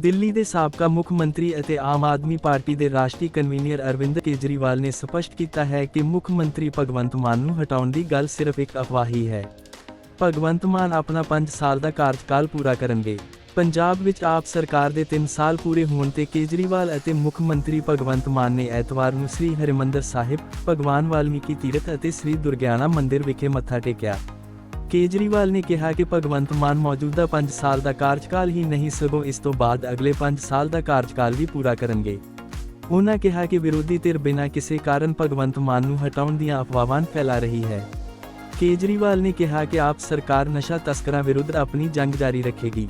ਦਿੱਲੀ ਦੇ ਸਾਬਕਾ ਮੁੱਖ ਮੰਤਰੀ ਅਤੇ ਆਮ ਆਦਮੀ ਪਾਰਟੀ ਦੇ ਰਾਸ਼ਟਰੀ ਕਨਵੀਨਰ ਅਰਵਿੰਦ ਕੇਜਰੀਵਾਲ ਨੇ ਸਪਸ਼ਟ ਕੀਤਾ ਹੈ ਕਿ ਮੁੱਖ ਮੰਤਰੀ ਭਗਵੰਤ ਮਾਨ ਨੂੰ ਹਟਾਉਣ ਦੀ ਗੱਲ ਸਿਰਫ ਇੱਕ ਅਫਵਾਹੀ ਹੈ। ਭਗਵੰਤ ਮਾਨ ਆਪਣਾ 5 ਸਾਲ ਦਾ ਕਾਰਜਕਾਲ ਪੂਰਾ ਕਰਨਗੇ। ਪੰਜਾਬ ਵਿੱਚ ਆਪ ਸਰਕਾਰ ਦੇ 3 ਸਾਲ ਪੂਰੇ ਹੋਣ ਤੇ ਕੇਜਰੀਵਾਲ ਅਤੇ ਮੁੱਖ ਮੰਤਰੀ ਭਗਵੰਤ ਮਾਨ ਨੇ ਐਤਵਾਰ ਨੂੰ ਸ੍ਰੀ ਹਰਿਮੰਦਰ ਸਾਹਿਬ, ਭਗਵਾਨ ਵਾਲਮੀਕੀ ਤੀਰਥ ਅਤੇ ਸ੍ਰੀ ਦੁਰਗਿਆਨਾ ਮੰਦਿਰ ਵਿਖੇ ਮੱਥਾ ਟੇਕਿਆ। ਕੇਜਰੀਵਾਲ ਨੇ ਕਿਹਾ ਕਿ ਭਗਵੰਤ ਮਾਨ ਮੌਜੂਦਾ 5 ਸਾਲ ਦਾ ਕਾਰਜਕਾਲ ਹੀ ਨਹੀਂ, ਸਗੋਂ ਇਸ ਤੋਂ ਬਾਅਦ ਅਗਲੇ 5 ਸਾਲ ਦਾ ਕਾਰਜਕਾਲ ਵੀ ਪੂਰਾ ਕਰਨਗੇ। ਉਹਨਾਂ ਕਿਹਾ ਕਿ ਵਿਰੋਧੀ ਧਿਰ ਬਿਨਾਂ ਕਿਸੇ ਕਾਰਨ ਭਗਵੰਤ ਮਾਨ ਨੂੰ ਹਟਾਉਣ ਦੀਆਂ ਅਫਵਾਹਾਂ ਫੈਲਾ ਰਹੀ ਹੈ। ਕੇਜਰੀਵਾਲ ਨੇ ਕਿਹਾ ਕਿ ਆਪ ਸਰਕਾਰ ਨਸ਼ਾ ਤਸਕਰਾਂ ਵਿਰੁੱਧ ਆਪਣੀ ਜੰਗ ਜਾਰੀ ਰੱਖੇਗੀ।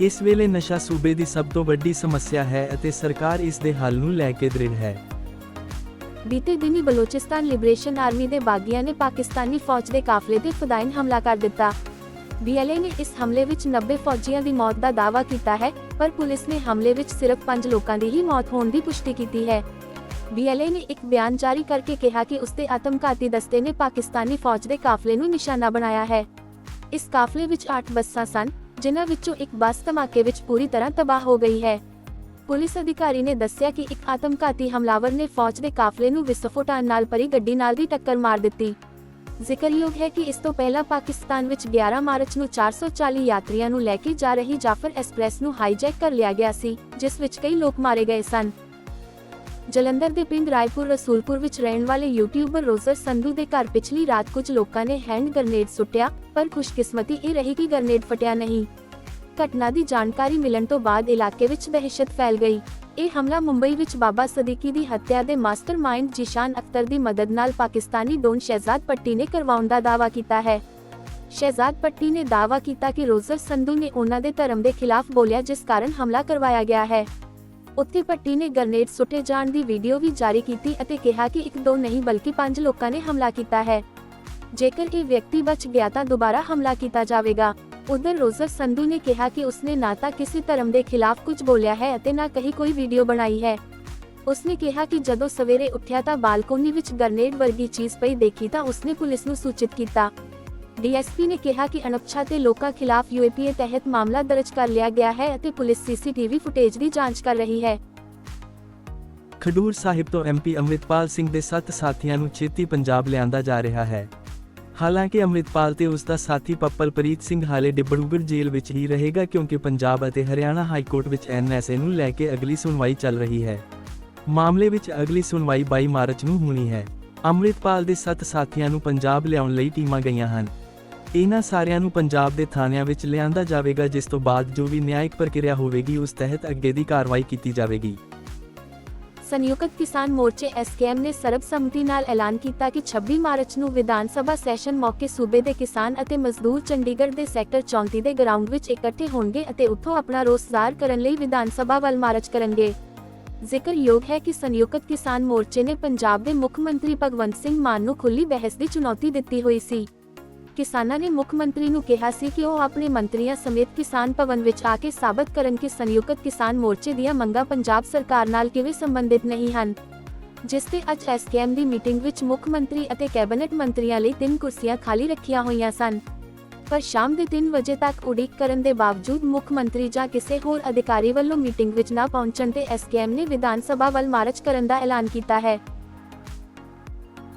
ਇਸ ਵੇਲੇ ਨਸ਼ਾ ਸੂਬੇ ਦੀ ਸਭ ਤੋਂ ਵੱਡੀ ਸਮੱਸਿਆ ਹੈ ਅਤੇ ਸਰਕਾਰ ਇਸ ਦੇ ਹੱਲ ਨੂੰ ਲੈ ਕੇ ਦ੍ਰਿੜ ਹੈ। ਬੀਤੇ ਦਿਨੀ ਬਲੋਚਿਸਤਾਨ ਲਿਬਰੇਸ਼ਨ ਆਰਮੀ ਦੇ ਬਾਗੀਆਂ ਨੇ ਪਾਕਿਸਤਾਨੀ ਫੌਜ ਦੇ ਕਾਫਲੇ ਤੇ ਫਦਾਇਨ ਹਮਲਾ ਕਰ ਦਿੱਤਾ। ਬੀਐਲਏ ਨੇ ਇਸ ਹਮਲੇ ਵਿੱਚ 90 ਫੌਜੀਆਂ ਦੀ ਮੌਤ ਦਾ ਦਾਅਵਾ ਕੀਤਾ ਹੈ, ਪਰ ਪੁਲਿਸ ਨੇ ਹਮਲੇ ਵਿੱਚ ਸਿਰਫ 5 ਲੋਕਾਂ ਦੀ ਹੀ ਮੌਤ ਹੋਣ ਦੀ ਪੁਸ਼ਟੀ ਕੀਤੀ ਹੈ। ਬੀਐਲਏ ਨੇ ਇੱਕ ਬਿਆਨ ਜਾਰੀ ਕਰਕੇ ਕਿਹਾ ਕਿ ਉਸਦੇ ਆਤਮਘਾਤੀ ਦਸਤੇ ਨੇ ਪਾਕਿਸਤਾਨੀ ਫੌਜ ਦੇ ਕਾਫਲੇ ਨੂੰ ਨਿਸ਼ਾਨਾ ਬਣਾਇਆ ਹੈ। ਇਸ ਕਾਫਲੇ ਵਿੱਚ 8 ਬੱਸਾਂ ਸਨ, ਜਿਨ੍ਹਾਂ ਵਿੱਚੋਂ ਇੱਕ ਬੱਸ ਧਮਾਕੇ ਵਿੱਚ ਪੂਰੀ ਤਰ੍ਹਾਂ ਤਬਾਹ ਹੋ ਗਈ ਹੈ। ਪੁਲਿਸ ਅਧਿਕਾਰੀ ਨੇ ਦੱਸਿਆ ਕਿ ਇੱਕ ਆਤਮਘਾਤੀ ਹਮਲਾਵਰ ਨੇ ਫੌਜ ਦੇ ਕਾਫਲੇ ਨੂੰ ਵਿਸਫੋਟਾਨ ਨਾਲ ਭਰੀ ਗੱਡੀ ਨਾਲ ਦੀ ਟੱਕਰ ਮਾਰ ਦਿੱਤੀ। ਜ਼ਿਕਰਯੋਗ ਹੈ ਕਿ ਇਸ ਤੋਂ ਪਹਿਲਾਂ ਪਾਕਿਸਤਾਨ ਵਿੱਚ 11 ਮਾਰਚ ਨੂੰ 440 ਯਾਤਰੀਆਂ ਨੂੰ ਲੈ ਕੇ ਜਾ ਰਹੀ ਜਾਫਰ ਐਕਸਪ੍ਰੈਸ ਨੂੰ ਹਾਈਜੈਕ ਕਰ ਲਿਆ ਗਿਆ ਸੀ, ਜਿਸ ਵਿੱਚ ਕਈ ਲੋਕ ਮਾਰੇ ਗਏ ਸਨ। ਜਲੰਧਰ ਦੇ ਪਿੰਡ ਰਾਏਪੁਰ, ਰਸੂਲਪੁਰ ਵਿੱਚ ਰਹਿਣ ਵਾਲੇ ਯੂਟਿਊਬਰ ਰੋਜ਼ਰ ਸੰਧੂ ਦੇ ਘਰ ਪਿਛਲੀ ਰਾਤ ਕੁਝ ਲੋਕਾਂ ਨੇ ਹੈਂਡ ਗ੍ਰਨੇਡ ਸੁੱਟਿਆ, ਪਰ ਖੁਸ਼ਕਿਸਮਤੀ ਇਹ ਰਹੀ ਕਿ ਗ੍ਰਨੇਡ ਫਟਿਆ ਨਹੀਂ। ਘਟਨਾ ਦੀ ਜਾਣਕਾਰੀ ਮਿਲਣ ਤੋਂ ਬਾਅਦ ਇਲਾਕੇ ਵਿੱਚ ਦਹਿਸ਼ਤ ਫੈਲ ਗਈ। ਇਹ ਹਮਲਾ ਮੁੰਬਈ ਵਿੱਚ ਬਾਬਾ ਸਦੀਕੀ ਦੀ ਹੱਤਿਆ ਦੇ ਮਾਸਟਰਮਾਈਂਡ ਜਿਸ਼ਾਨ ਅਖਤਰ ਦੀ ਮਦਦ ਨਾਲ ਪਾਕਿਸਤਾਨੀ ਡੋਨ ਸ਼ਹਿਜ਼ਾਦ ਪੱਟੀ ਨੇ ਕਰਵਾਉਣ ਦਾ ਦਾਅਵਾ ਕੀਤਾ ਹੈ। ਸ਼ਹਿਜ਼ਾਦ ਪੱਟੀ ਨੇ ਦਾਅਵਾ ਕੀਤਾ ਕਿ ਰੋਜ਼ਰ ਸੰਧੂ ਨੇ ਉਹਨਾਂ ਦੇ ਧਰਮ ਦੇ ਖਿਲਾਫ ਬੋਲਿਆ ਜਿਸ ਕਾਰਨ ਹਮਲਾ ਕਰਵਾਇਆ ਗਿਆ ਹੈ। ਉੱਥੇ ਪੱਟੀ ਨੇ ਗ੍ਰਨੇਡ ਸੁੱਟੇ ਜਾਣ ਦੀ ਵੀਡੀਓ ਵੀ ਜਾਰੀ ਕੀਤੀ ਅਤੇ ਕਿਹਾ ਕਿ ਇੱਕ ਦੋ ਨਹੀਂ ਬਲਕਿ ਪੰਜ ਲੋਕਾਂ ਨੇ ਹਮਲਾ ਕੀਤਾ ਹੈ। ਜੇਕਰ ਇਹ ਵਿਅਕਤੀ ਬਚ ਗਿਆ ਤਾਂ ਦੁਬਾਰਾ ਹਮਲਾ ਕੀਤਾ ਜਾਵੇਗਾ। ਉਧਰ ਰੋਜ਼ਰ ਸੰਧੂ ਨੇ ਕਿਹਾ ਕਿ ਉਸਨੇ ਨਾ ਤਾਂ ਕਿਸੇ ਧਰਮ ਦੇ ਖਿਲਾਫ ਕੁਝ ਬੋਲਿਆ ਹੈ ਅਤੇ ਨਾ ਕਹੀਂ ਕੋਈ ਵੀਡੀਓ ਬਣਾਈ ਹੈ। ਉਸਨੇ ਕਿਹਾ ਕਿ ਜਦੋਂ ਸਵੇਰੇ ਉੱਠਿਆ ਤਾਂ ਬਾਲਕੋਨੀ ਵਿੱਚ ਗ੍ਰਨੇਡ ਵਰਗੀ ਚੀਜ਼ ਪਈ ਦੇਖੀ ਤਾਂ ਉਸਨੇ ਪੁਲਿਸ ਨੂੰ ਸੂਚਿਤ ਕੀਤਾ। ਡੀਐਸਪੀ ਨੇ ਕਿਹਾ ਕਿ ਅਣਪਛਾਤੇ ਲੋਕਾਂ ਖਿਲਾਫ ਯੂਏਪੀਏ ਤਹਿਤ ਮਾਮਲਾ ਦਰਜ ਕਰ ਲਿਆ ਗਿਆ ਹੈ ਅਤੇ ਪੁਲਿਸ ਸੀਸੀਟੀਵੀ ਫੁਟੇਜ ਦੀ ਜਾਂਚ ਕਰ ਰਹੀ ਹੈ। ਖਡੂਰ ਸਾਹਿਬ ਤੋਂ ਐਮਪੀ ਅੰਮ੍ਰਿਤਪਾਲ ਸਿੰਘ ਦੇ ਸੱਤ ਸਾਥੀਆਂ ਨੂੰ ਛੇਤੀ ਪੰਜਾਬ ਲਿਆਂਦਾ ਜਾ ਰਿਹਾ ਹੈ। ਹਾਲਾਂਕਿ ਅੰਮ੍ਰਿਤਪਾਲ ਤੇ ਉਸ ਦਾ ਸਾਥੀ ਪੱਪਲਪ੍ਰੀਤ ਸਿੰਘ ਹਾਲੇ ਡਿਬੜੂਗੜ੍ਹ ਜੇਲ੍ਹ ਵਿੱਚ ਹੀ ਰਹੇਗਾ ਕਿਉਂਕਿ ਪੰਜਾਬ ਅਤੇ ਹਰਿਆਣਾ ਹਾਈ ਕੋਰਟ ਵਿੱਚ ਐਨਐਸਏ ਨੂੰ ਲੈ ਕੇ ਅਗਲੀ ਸੁਣਵਾਈ ਚੱਲ ਰਹੀ ਹੈ। ਮਾਮਲੇ ਵਿੱਚ ਅਗਲੀ ਸੁਣਵਾਈ 22 ਮਾਰਚ ਨੂੰ ਹੋਣੀ ਹੈ। ਅੰਮ੍ਰਿਤਪਾਲ ਦੇ ਸੱਤ ਸਾਥੀਆਂ ਨੂੰ ਪੰਜਾਬ ਲਿਆਉਣ ਲਈ ਟੀਮਾਂ ਗਈਆਂ ਹਨ। ਇਹਨਾਂ ਸਾਰਿਆਂ ਨੂੰ ਪੰਜਾਬ ਦੇ ਥਾਣਿਆਂ ਵਿੱਚ ਲਿਆਂਦਾ ਜਾਵੇਗਾ, ਜਿਸ ਤੋਂ ਬਾਅਦ ਜੋ ਵੀ ਨਿਆਇਕ ਪ੍ਰਕਿਰਿਆ ਹੋਵੇਗੀ, ਉਸ ਤਹਿਤ ਅੱਗੇ ਦੀ ਕਾਰਵਾਈ ਕੀਤੀ ਜਾਵੇਗੀ। ਸੰਯੁਕਤ ਕਿਸਾਨ ਮੋਰਚੇ ਐਸਕੇਐਮ ਨੇ ਸਰਬਸੰਮਤੀ ਨਾਲ ਐਲਾਨ ਕੀਤਾ ਕਿ 26 ਮਾਰਚ ਨੂੰ ਵਿਧਾਨ ਸਭਾ ਸੈਸ਼ਨ ਮੌਕੇ ਸੂਬੇ ਦੇ ਕਿਸਾਨ ਅਤੇ ਮਜ਼ਦੂਰ ਚੰਡੀਗੜ੍ਹ ਦੇ ਸੈਕਟਰ 34 ਦੇ ਗਰਾਊਂਡ ਵਿੱਚ ਇਕੱਠੇ ਹੋਣਗੇ ਅਤੇ ਉੱਥੋਂ ਆਪਣਾ ਰੋਸ ਜ਼ਾਹਰ ਕਰਨ ਲਈ ਵਿਧਾਨ ਸਭਾ ਵੱਲ ਮਾਰਚ ਕਰਨਗੇ। ਜ਼ਿਕਰਯੋਗ ਹੈ ਕਿ ਸੰਯੁਕਤ ਕਿਸਾਨ ਮੋਰਚੇ ਨੇ ਪੰਜਾਬ ਦੇ ਮੁੱਖ ਮੰਤਰੀ ਭਗਵੰਤ ਸਿੰਘ ਮਾਨ ਨੂੰ ਖੁੱਲੀ ਬਹਿਸ ਦੀ ਚੁਣੌਤੀ ਦਿੱਤੀ ਹੋਈ ਸੀ। ਕਿਸਾਨਾਂ ਨੇ ਮੁੱਖ ਮੰਤਰੀ ਨੂੰ ਕਿਹਾ ਸੀ ਕਿ ਉਹ ਆਪਣੇ ਮੰਤਰੀਆਂ ਸਮੇਤ ਕਿਸਾਨ ਭਵਨ ਵਿੱਚ ਆ ਕੇ ਸਾਬਤ ਕਰਨ ਕਿ ਸੰਯੁਕਤ ਕਿਸਾਨ ਮੋਰਚੇ ਦੀਆਂ ਮੰਗਾਂ ਪੰਜਾਬ ਸਰਕਾਰ ਨਾਲ ਕਿਵੇਂ ਸੰਬੰਧਿਤ ਨਹੀਂ ਹਨ। ਜਿਸ ਤੇ ਅੱਜ ਐਸਕੇਐਮ ਦੀ ਮੀਟਿੰਗ ਵਿੱਚ ਮੁੱਖ ਮੰਤਰੀ ਅਤੇ ਕੈਬਨਿਟ ਮੰਤਰੀਆਂ ਲਈ ਤਿੰਨ ਕੁਰਸੀਆਂ ਖਾਲੀ ਰੱਖੀਆਂ ਹੋਈਆਂ ਸਨ। ਪਰ ਸ਼ਾਮ ਦੇ 3 ਵਜੇ ਤੱਕ ਉਡੀਕ ਕਰਨ ਦੇ ਬਾਵਜੂਦ ਮੁੱਖ ਮੰਤਰੀ ਜਾਂ ਕਿਸੇ ਹੋਰ ਅਧਿਕਾਰੀ ਵੱਲੋਂ ਮੀਟਿੰਗ ਵਿੱਚ ਨਾ ਪਹੁੰਚਣ ਤੇ ਐਸਕੇਐਮ ਨੇ ਵਿਧਾਨ ਸਭਾ ਵੱਲ ਮਾਰਚ ਕਰਨ ਦਾ ਐਲਾਨ ਕੀਤਾ ਹੈ।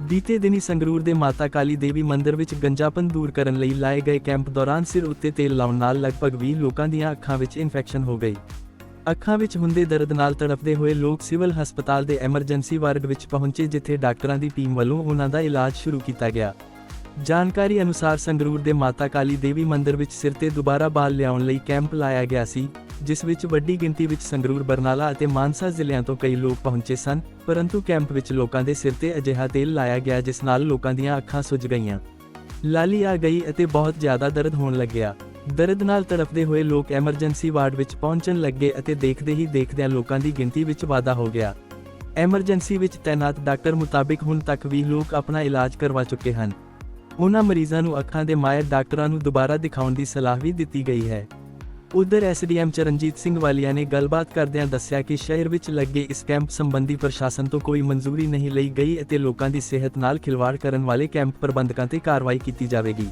ਬੀਤੇ ਦਿਨੀ ਸੰਗਰੂਰ ਦੇ ਮਾਤਾ ਕਾਲੀ ਦੇਵੀ ਮੰਦਿਰ ਵਿੱਚ ਗੰਜਾਪਨ ਦੂਰ ਕਰਨ ਲਈ ਲਾਏ ਗਏ ਕੈਂਪ ਦੌਰਾਨ ਸਿਰ ਉੱਤੇ ਤੇਲ ਲਾਉਣ ਨਾਲ ਲਗਭਗ 20 ਲੋਕਾਂ ਦੀਆਂ ਅੱਖਾਂ ਵਿੱਚ ਇਨਫੈਕਸ਼ਨ ਹੋ ਗਈ। ਅੱਖਾਂ ਵਿੱਚ ਹੁੰਦੇ ਦਰਦ ਨਾਲ ਤੜਫਦੇ ਹੋਏ ਲੋਕ ਸਿਵਲ ਹਸਪਤਾਲ ਦੇ ਐਮਰਜੈਂਸੀ ਵਾਰਡ ਵਿੱਚ ਪਹੁੰਚੇ ਜਿੱਥੇ ਡਾਕਟਰਾਂ ਦੀ ਟੀਮ ਵੱਲੋਂ ਉਹਨਾਂ ਦਾ ਇਲਾਜ ਸ਼ੁਰੂ ਕੀਤਾ ਗਿਆ। ਜਾਣਕਾਰੀ ਅਨੁਸਾਰ ਸੰਗਰੂਰ ਦੇ ਮਾਤਾ ਕਾਲੀ ਦੇਵੀ ਮੰਦਿਰ ਵਿੱਚ ਸਿਰ ਤੇ ਦੁਬਾਰਾ ਬਾਲ ਲਿਆਉਣ ਲਈ ਕੈਂਪ ਲਾਇਆ ਗਿਆ ਸੀ। ਜਿਸ ਵਿੱਚ ਵੱਡੀ ਗਿਣਤੀ ਵਿੱਚ ਸੰਗਰੂਰ, ਬਰਨਾਲਾ ਅਤੇ ਮਾਨਸਾ ਜ਼ਿਲ੍ਹਿਆਂ ਤੋਂ ਕਈ ਲੋਕ ਪਹੁੰਚੇ ਸਨ, ਪਰੰਤੂ ਕੈਂਪ ਵਿੱਚ ਲੋਕਾਂ ਦੇ ਸਿਰ ਤੇ ਅਜਿਹਾ ਤੇਲ ਲਾਇਆ ਗਿਆ ਜਿਸ ਨਾਲ ਲੋਕਾਂ ਦੀਆਂ ਅੱਖਾਂ ਸੁੱਜ ਗਈਆਂ। ਲਾਲੀ ਆ ਗਈ ਅਤੇ ਬਹੁਤ ਜ਼ਿਆਦਾ ਦਰਦ ਹੋਣ ਲੱਗਿਆ। ਦਰਦ ਨਾਲ ਤੜਫਦੇ ਹੋਏ ਲੋਕ ਐਮਰਜੈਂਸੀ ਵਾਰਡ ਵਿੱਚ ਪਹੁੰਚਣ ਲੱਗੇ ਅਤੇ ਦੇਖਦੇ ਹੀ ਦੇਖਦਿਆਂ ਲੋਕਾਂ ਦੀ ਗਿਣਤੀ ਵਿੱਚ ਵਾਧਾ ਹੋ ਗਿਆ। ਐਮਰਜੈਂਸੀ ਵਿੱਚ ਤੈਨਾਤ ਡਾਕਟਰ ਮੁਤਾਬਿਕ ਹੁਣ ਤੱਕ ਵੀ ਲੋਕ ਆਪਣਾ ਇਲਾਜ ਕਰਵਾ ਚੁੱਕੇ ਹਨ। ਉਹਨਾਂ ਮਰੀਜ਼ਾਂ ਨੂੰ ਅੱਖਾਂ ਦੇ ਮਾਇਰ ਡਾਕਟਰਾਂ ਨੂੰ ਦੁਬਾਰਾ ਦਿਖਾਉਣ ਦੀ ਸਲਾਹ ਵੀ ਦਿੱਤੀ ਗਈ ਹੈ। ਉਧਰ ਐਸਡੀਐਮ ਚਰਨਜੀਤ ਸਿੰਘ ਵਾਲੀਆ ਨੇ ਗੱਲਬਾਤ ਕਰਦਿਆਂ ਦੱਸਿਆ ਕਿ ਸ਼ਹਿਰ ਵਿੱਚ ਲੱਗੇ ਇਸ ਕੈਂਪ ਸੰਬੰਧੀ ਪ੍ਰਸ਼ਾਸਨ ਤੋਂ ਕੋਈ ਮਨਜ਼ੂਰੀ ਨਹੀਂ ਲਈ ਗਈ ਅਤੇ ਲੋਕਾਂ ਦੀ ਸਿਹਤ ਨਾਲ ਖਿਲਵਾੜ ਕਰਨ ਵਾਲੇ ਕੈਂਪ ਪ੍ਰਬੰਧਕਾਂ ਤੇ ਕਾਰਵਾਈ ਕੀਤੀ ਜਾਵੇਗੀ।